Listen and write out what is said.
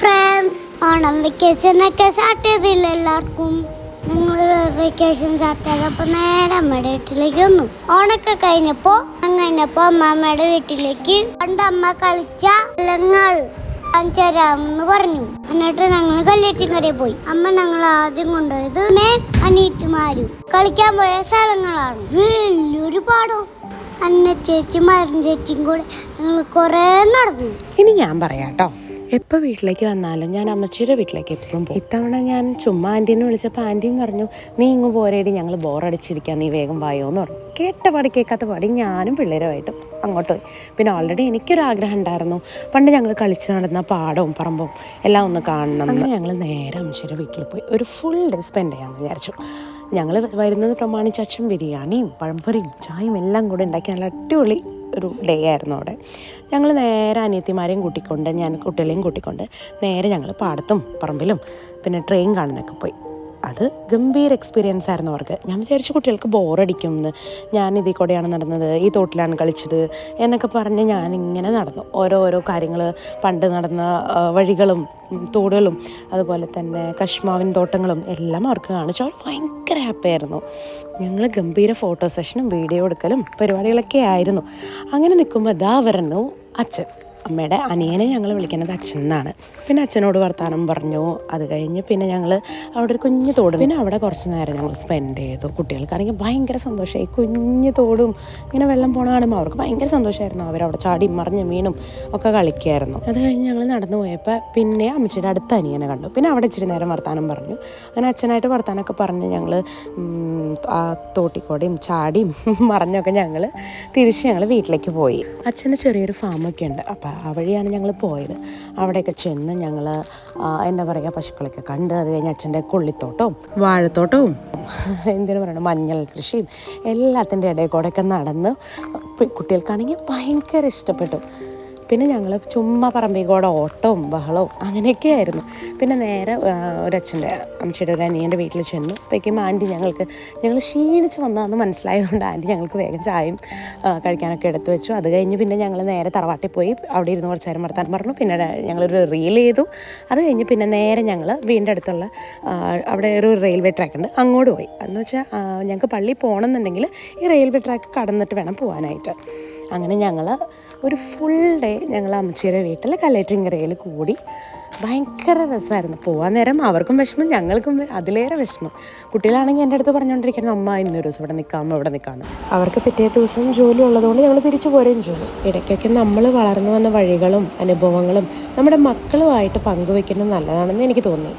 Friends Onam vacation ഒക്കെ start ചെയ്തില്ല എല്ലാവർക്കും. ഞങ്ങൾ വെക്കേഷൻ സ്റ്റാർട്ട് ചെയ്തപ്പോൾ നേരെ അമ്മയുടെ വീട്ടിലേക്ക് വന്നു. ഓണൊക്കെ കഴിഞ്ഞപ്പോ ഓണം കഴിഞ്ഞപ്പോ അമ്മമ്മയുടെ വീട്ടിലേക്ക് പണ്ട് അമ്മ കളിച്ച സ്ഥലങ്ങൾ കാണിച്ചു തരാമെന്ന് പറഞ്ഞു. എന്നിട്ട് ഞങ്ങൾ കല്ലേറ്റിങ്കരയിൽ പോയി. അമ്മ ഞങ്ങൾ ആദ്യം കൊണ്ടുപോയത് മേ അനീറ്റുമാരും കളിക്കാൻ പോയ സ്ഥലങ്ങളാണ്. വലിയൊരു പാടം. അന്ന ചേച്ചി ചേച്ചിയും കൂടെ ഞങ്ങൾ കുറേ നടന്നു. ഇനി ഞാൻ പറയാം കേട്ടോ എപ്പോൾ വീട്ടിലേക്ക് വന്നാലും ഞാൻ അമ്മച്ചിയുടെ വീട്ടിലേക്ക് എപ്പോഴും പോകും. ഇത്തവണ ഞാൻ ചുമ്മാ ആന്റീനെ വിളിച്ചപ്പോൾ ആന്റിയും പറഞ്ഞു നീ ഇങ്ങ് പോരേടി ഞങ്ങൾ ബോറടിച്ചിരിക്കാം നീ വേഗം വായോ എന്ന് പറഞ്ഞു. കേട്ട പാടി കേൾക്കാത്ത പാടി ഞാനും പിള്ളേരുമായിട്ട് അങ്ങോട്ട് പോയി. പിന്നെ ഓൾറെഡി എനിക്കൊരു ആഗ്രഹം ഉണ്ടായിരുന്നു. പണ്ട് ഞങ്ങൾ കളിച്ചു നടന്ന പാടവും പറമ്പും എല്ലാം ഒന്ന് കാണണം അങ്ങനെ ഞങ്ങൾ നേരെ അമ്മച്ചിയുടെ വീട്ടിൽ പോയി. ഒരു ഫുൾ ഡേ സ്പെൻഡ് ചെയ്യാമെന്ന് വിചാരിച്ചു. ഞങ്ങൾ വരുന്നത് പ്രമാണിച്ച് അച്ഛൻ ബിരിയാണിയും പഴംപൊരിയും ചായയും എല്ലാം കൂടെ ഉണ്ടാക്കി. നല്ല അടിപൊളി ഒരു ഡേ ആയിരുന്നു അവിടെ. ഞങ്ങൾ നേരെ അനിയത്തിമാരെയും കൂട്ടിക്കൊണ്ട് ഞാൻ കുട്ടികളെയും കൂട്ടിക്കൊണ്ട് നേരെ ഞങ്ങൾ പാടത്തും പറമ്പിലും പിന്നെ ട്രെയിൻ കാണാനൊക്കെ പോയി. അത് ഗംഭീര എക്സ്പീരിയൻസ് ആയിരുന്നു അവർക്ക്. ഞാൻ വിചാരിച്ചു കുട്ടികൾക്ക് ബോറടിക്കും ഞാൻ ഇതിൽ കൂടെയാണ് നടന്നത് ഈ തോട്ടിലാണ് കളിച്ചത് എന്നൊക്കെ പറഞ്ഞ് ഞാനിങ്ങനെ നടന്നു. ഓരോ ഓരോ കാര്യങ്ങൾ പണ്ട് നടന്ന വഴികളും തോടുകളും അതുപോലെ തന്നെ കശ്മാവിൻ തോട്ടങ്ങളും എല്ലാം അവർക്ക് കാണിച്ചു. അവർ ഭയങ്കര ഹാപ്പി ആയിരുന്നു. ഞങ്ങൾ ഗംഭീര ഫോട്ടോ സെഷനും വീഡിയോ എടുക്കലും പരിപാടികളൊക്കെ ആയിരുന്നു. അങ്ങനെ നിൽക്കുമ്പോൾ ഇതാ വരുന്നു അച്ഛൻ. അമ്മയുടെ അനിയനെ ഞങ്ങൾ വിളിക്കുന്നത് അച്ഛൻ എന്നാണ്. പിന്നെ അച്ഛനോട് വർത്തമാനം പറഞ്ഞു. അത് കഴിഞ്ഞ് പിന്നെ ഞങ്ങൾ അവിടെ ഒരു കുഞ്ഞു തോട്. പിന്നെ അവിടെ കുറച്ച് നേരം ഞങ്ങൾ സ്പെൻഡ് ചെയ്തു. കുട്ടികൾക്കാണെങ്കിൽ ഭയങ്കര സന്തോഷമായി കുഞ്ഞു തോടും ഇങ്ങനെ വെള്ളം പോണ കാണുമ്പോൾ അവർക്ക് ഭയങ്കര സന്തോഷമായിരുന്നു അവരവിടെ ചാടി മറിഞ്ഞ് വീണും ഒക്കെ കളിക്കുമായിരുന്നു അത് കഴിഞ്ഞ് ഞങ്ങൾ നടന്നു പോയപ്പോൾ പിന്നെ അമ്മച്ചിയുടെ അടുത്ത അനിയനെ കണ്ടു. പിന്നെ അവിടെ ഇച്ചിരി നേരം വർത്തമാനം പറഞ്ഞു. അങ്ങനെ അച്ഛനായിട്ട് വർത്തമാനമൊക്കെ പറഞ്ഞ് ഞങ്ങൾ ആ തോട്ടിക്കോടയും ചാടിയും മറിഞ്ഞൊക്കെ ഞങ്ങൾ തിരിച്ച് ഞങ്ങൾ വീട്ടിലേക്ക് പോയി. അച്ഛന് ചെറിയൊരു ഫാമൊക്കെ ഉണ്ട്. അപ്പോൾ ആ വഴിയാണ് ഞങ്ങൾ പോയത്. അവിടെയൊക്കെ ചെന്ന് ഞങ്ങൾ എന്താ പറയുക പശുക്കളൊക്കെ കണ്ട് അത് കഴിഞ്ഞ് അച്ഛന്റെ കൊള്ളിത്തോട്ടവും വാഴത്തോട്ടവും എന്തിനു പറയണം മഞ്ഞൾ കൃഷിയും എല്ലാത്തിന്റെ ഇടയിൽ കൂടെയൊക്കെ നടന്ന് കുട്ടികൾക്കാണെങ്കിൽ ഭയങ്കര ഇഷ്ടപ്പെട്ടു. പിന്നെ ഞങ്ങൾ ചുമ്മാ പറമ്പിൽ കൂടെ ഓട്ടവും ബഹളവും അങ്ങനെയൊക്കെ ആയിരുന്നു. പിന്നെ നേരെ ഒരച്ഛന്റെ അമ്മച്ചിയുടെ ഒരു അനിയന്റെ വീട്ടിൽ ചെന്നു. അപ്പോഴേക്കും ആന്റി ഞങ്ങൾക്ക് ഞങ്ങൾ ക്ഷീണിച്ച് വന്നതെന്ന് മനസ്സിലായതുകൊണ്ട് ആന്റി ഞങ്ങൾക്ക് വേഗം ചായയും കഴിക്കാനൊക്കെ എടുത്തു വെച്ചു. അത് കഴിഞ്ഞ് പിന്നെ ഞങ്ങൾ നേരെ തറവാട്ടിൽ പോയി. അവിടെ ഇരുന്ന് കുറച്ച് നേരം വർത്താനം പറഞ്ഞു. പിന്നെ ഞങ്ങളൊരു റീൽ ചെയ്തു. അത് കഴിഞ്ഞ് പിന്നെ നേരെ ഞങ്ങൾ വീടിന്റെ അടുത്തുള്ള അവിടെ ഒരു റെയിൽവേ ട്രാക്ക് ഉണ്ട്. അങ്ങോട്ട് പോയി. എന്ന് വെച്ചാൽ ഞങ്ങൾക്ക് പള്ളി പോകണമെന്നുണ്ടെങ്കിൽ ഈ റെയിൽവേ ട്രാക്ക് കടന്നിട്ട് വേണം പോകാനായിട്ട്. അങ്ങനെ ഞങ്ങൾ ഒരു ഫുൾ ഡേ ഞങ്ങൾ അമ്മച്ചിയുടെ വീട്ടിൽ കലേറ്റിങ്കരയിൽ കൂടി. ഭയങ്കര രസമായിരുന്നു. പോകാൻ നേരം അവർക്കും വിഷമം ഞങ്ങൾക്കും അതിലേറെ വിഷമം. കുട്ടികളാണെങ്കിൽ എന്റെ അടുത്ത് പറഞ്ഞുകൊണ്ടിരിക്കുന്നത് അമ്മ ഇന്നൊരു ദിവസം ഇവിടെ നിൽക്കാം ഇവിടെ നിൽക്കാമെന്ന് അവർക്ക് പിറ്റേ ദിവസം ജോലി ഉള്ളതുകൊണ്ട് ഞങ്ങൾ തിരിച്ചു പോരുകയും ചെയ്തു. ഇടയ്ക്കൊക്കെ നമ്മൾ വളർന്നു വന്ന വഴികളും അനുഭവങ്ങളും നമ്മുടെ മക്കളുമായിട്ട് പങ്കുവെക്കുന്നത് നല്ലതാണെന്ന് എനിക്ക് തോന്നി.